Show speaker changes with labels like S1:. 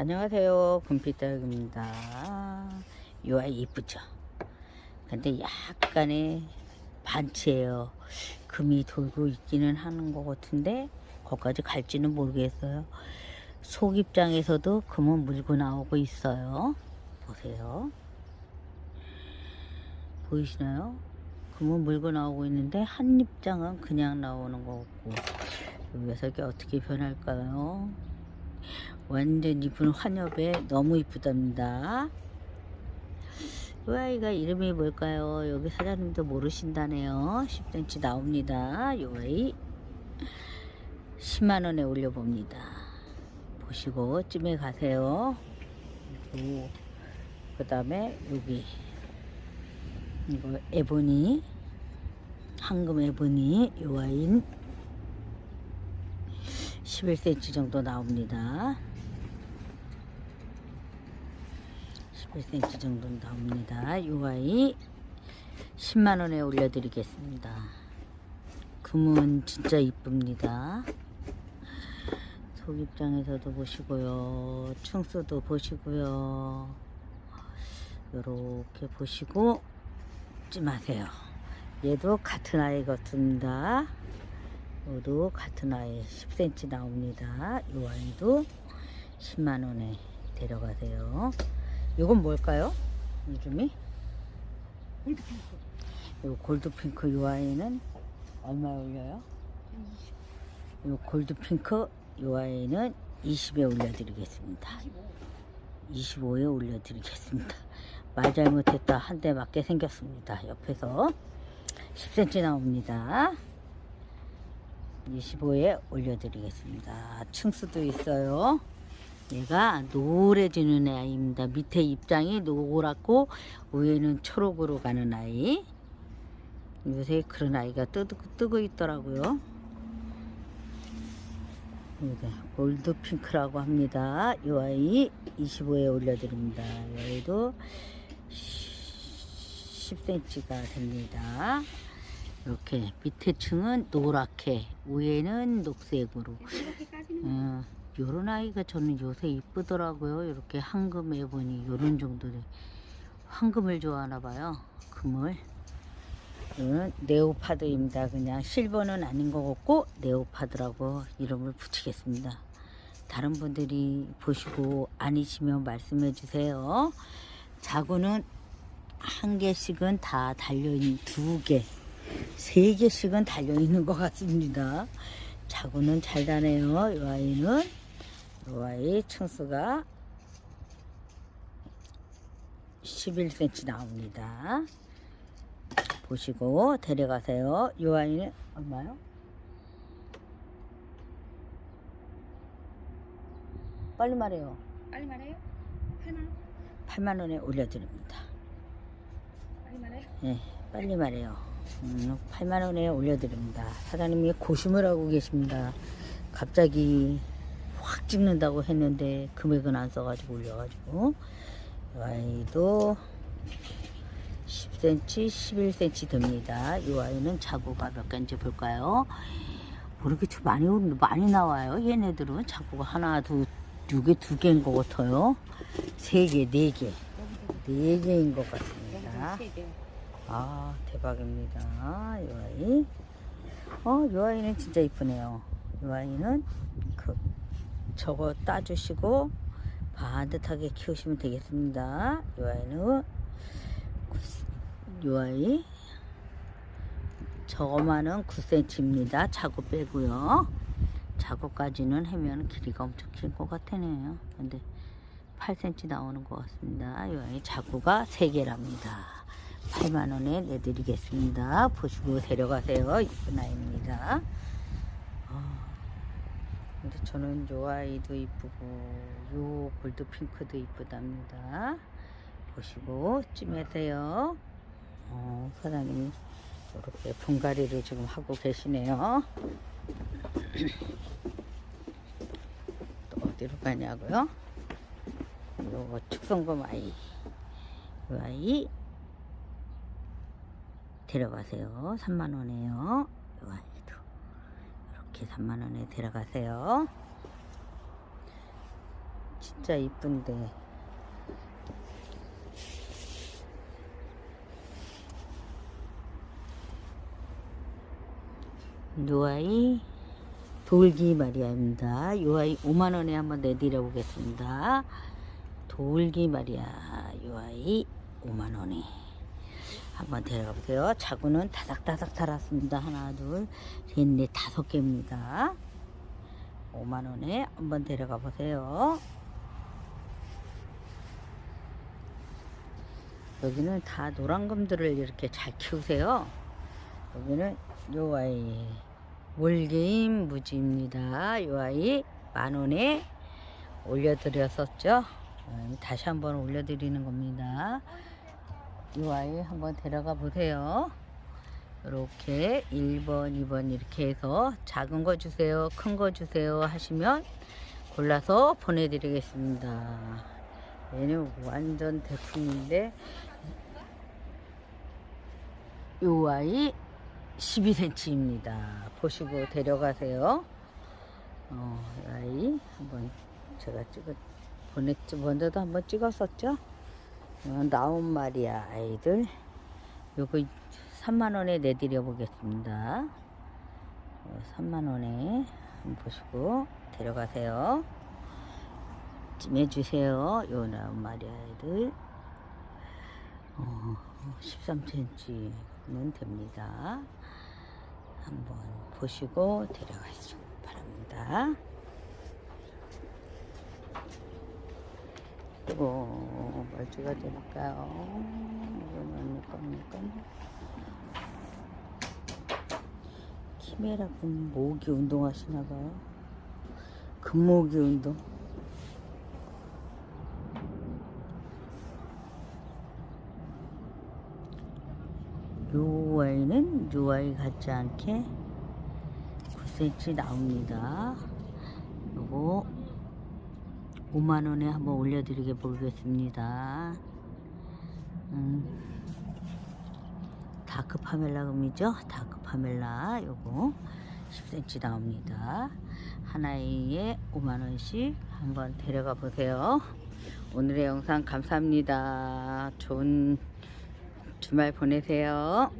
S1: 안녕하세요. 이 아이 이쁘죠? 근데 약간의 반치예요. 금이 돌고 있기는 하는 것 같은데 거기까지 갈지는 모르겠어요. 속 입장에서도 금은 물고 나오고 있어요. 보세요. 보이시나요? 금은 물고 나오고 있는데 한 입장은 그냥 나오는 것 같고 이 녀석이 어떻게 변할까요? 완전 이쁜 환엽에 너무 이쁘답니다. 이 아이가 이름이 뭘까요? 여기 사장님도 모르신다네요. 10cm 나옵니다. 이 아이 10만원에 올려봅니다. 보시고 찜해 가세요. 그 다음에 여기 이거 에보니 황금 에보니 이 와인 11cm 정도 나옵니다. 11cm 정도 나옵니다. 이 아이 10만원에 올려드리겠습니다. 금은 진짜 이쁩니다. 속 입장에서도 보시고요. 충수도 보시고요. 요렇게 보시고 찜하세요. 얘도 같은 아이 같습니다. 모두 같은 아이 10cm 나옵니다. 이 아이도 10만원에 데려가세요. 이건 뭘까요? 이름이?
S2: 골드핑크.
S1: 이 골드핑크 이 아이는 얼마에 올려요? 이 골드핑크 이 아이는 20에 올려드리겠습니다. 25 에 올려드리겠습니다. 말 잘못했다 한 대 맞게 생겼습니다. 옆에서 10cm 나옵니다. 25에 올려드리겠습니다. 층수도 있어요. 얘가 노래지는 아이입니다. 밑에 입장이 노랗고 위에는 초록으로 가는 아이. 요새 그런 아이가 뜨고, 뜨고 있더라고요. 네, 골드 핑크라고 합니다. 이 아이 25에 올려드립니다. 이 아이도 10cm가 됩니다. 이렇게 밑에 층은 노랗게 위에는 녹색으로 어, 요런 아이가 저는 요새 이쁘더라고요. 이렇게 황금에 보니 요런 정도で황금을 좋아하나 봐요. 금을. 네오파드입니다. 그냥 실버는 아닌 것 같고 네오파드라고 이름을 붙이겠습니다. 다른 분들이 보시고 아니시면 말씀해 주세요. 자구는 한 개씩은 다 달려있는 두 개, 세 개씩은 달려있는 것 같습니다. 자구는 잘 다네요. 이 아이는 이 아이 층수가 11cm 나옵니다. 보시고 데려가세요. 이 아이는 얼마요? 빨리 말해요.
S2: 빨리 말해요. 8만 원.
S1: 8만 원에 올려드립니다.
S2: 빨리 말해요.
S1: 예, 빨리 말해요. 음, 8만 원에 올려드립니다. 사장님이 고심을 하고 계십니다. 갑자기 확 찍는다고 했는데 금액은 안 써가지고 올려가지고 이 아이도 10cm, 11cm 됩니다. 이 아이는 자구가 몇 개인지 볼까요? 모르겠죠. 많이 오르- 많이 나와요. 얘네들은 자구가 하나, 두, 두 개, 두 개인 것 같아요. 세 개, 네 개, 네 개인 것 같습니다. 아 대박입니다 이 아이 어이 아이는 진짜 이쁘네요 이 아이는 그 저거 따주시고 반듯하게 키우시면 되겠습니다 이 아이는 이 아이 저거만은 9cm입니다 자구 빼고요 자구까지는 하면 길이가 엄청 길것 같으네요 근데 8cm 나오는 것 같습니다 이 아이 자구가 3개랍니다 8만원에 내드리겠습니다. 보시고 데려가세요. 이쁜 아이입니다. 아, 근데 저는 요 아이도 이쁘고, 요 골드 핑크도 이쁘답니다. 보시고 찜해세요. 어, 사장님이 이렇게 분갈이를 지금 하고 계시네요. 또 어디로 가냐고요? 요거 축성금 아이. 요 아이 데려가세요. 3만 원에요. 이 아이도 이렇게 3만 원에 데려가세요. 진짜 이쁜데. 요 아이 돌기 마리아입니다. 요 아이 5만 원에 한번 내드려 보겠습니다. 돌기 마리아 요 아이 5만 원에 한번 데려가 보세요. 자구는 다닥다닥 달았습니다. 하나, 둘, 셋, 넷, 다섯 개입니다. 5만 원에 한번 데려가 보세요. 여기는 다 노란금들을 이렇게 잘 키우세요. 여기는 요 아이 월게임 무지입니다. 요 아이 만 원에 올려드렸었죠. 음, 다시 한번 올려드리는 겁니다. 요 아이 한번 데려가 보세요. 이렇게 1번, 2번 이렇게 해서 작은 거 주세요, 큰 거 주세요 하시면 골라서 보내드리겠습니다. 얘는 완전 대품인데 요 아이 12cm입니다. 보시고 데려가세요. 어, 이 아이 한번 제가 찍어 보냈죠. 먼저도 한번 찍었었죠. 어, 나온 말이야 아이들. 요거 3만 원에 내드려 보겠습니다. 어, 3만 원에 한번 보시고 데려가세요. 찜해주세요. 요 나온 말이야 아이들. 어, 13cm면 됩니다. 한번 보시고 데려가시기 바랍니다. 이거 뭘 찍어드릴까요? 이거는 겁니까? 키메라 분 모기 운동하시나봐요. 금모기 운동. 요 아이는 요 아이 같지 않게 9cm 나옵니다. 요거 5만원에 한번 올려드리게 보겠습니다. 음, 다크 파멜라 금이죠? 다크 파멜라 요거 10cm 나옵니다. 하나에 5만원씩 한번 데려가 보세요. 오늘의 영상 감사합니다. 좋은 주말 보내세요.